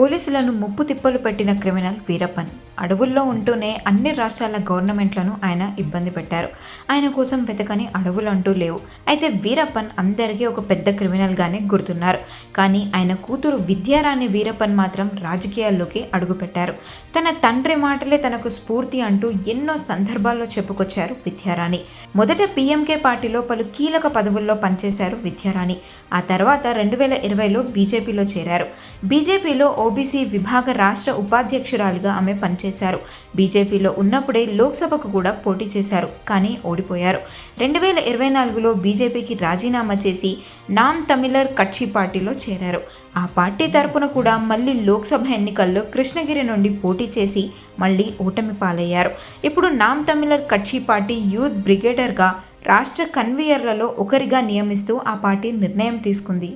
పోలీసులను ముప్పు తిప్పలు పెట్టిన క్రిమినల్ వీరప్పన్. అడవుల్లో ఉంటూనే అన్ని రాష్ట్రాల గవర్నమెంట్లను ఆయన ఇబ్బంది పెట్టారు. ఆయన కోసం వెతకని అడవులు అంటూ లేవు. అయితే వీరప్పన్ అందరికీ ఒక పెద్ద క్రిమినల్గానే గుర్తున్నారు. కానీ ఆయన కూతురు విద్యారాణి వీరప్పన్ మాత్రం రాజకీయాల్లోకి అడుగుపెట్టారు. తన తండ్రి మాటలే తనకు స్ఫూర్తి అంటూ ఎన్నో సందర్భాల్లో చెప్పుకొచ్చారు విద్యారాణి. మొదట పీఎంకే పార్టీలో పలు కీలక పదవుల్లో పనిచేశారు విద్యారాణి. ఆ తర్వాత రెండు వేల ఇరవైలో బీజేపీలో చేరారు. బీజేపీలో ఓబీసీ విభాగ రాష్ట్ర ఉపాధ్యక్షురాలిగా ఆమె పనిచేశారు. బీజేపీలో ఉన్నప్పుడే లోక్సభకు కూడా పోటీ చేశారు కానీ ఓడిపోయారు. రెండు వేల ఇరవై నాలుగులో బీజేపీకి రాజీనామా చేసి నామ్ తమిళర్ కక్షి పార్టీలో చేరారు. ఆ పార్టీ తరపున కూడా మళ్ళీ లోక్సభ ఎన్నికల్లో కృష్ణగిరి నుండి పోటీ చేసి మళ్ళీ ఓటమి పాలయ్యారు. ఇప్పుడు నామ్ తమిళర్ కక్షి పార్టీ యూత్ బ్రిగేడర్గా రాష్ట్ర కన్వీయర్లలో ఒకరిగా నియమిస్తూ ఆ పార్టీ నిర్ణయం తీసుకుంది.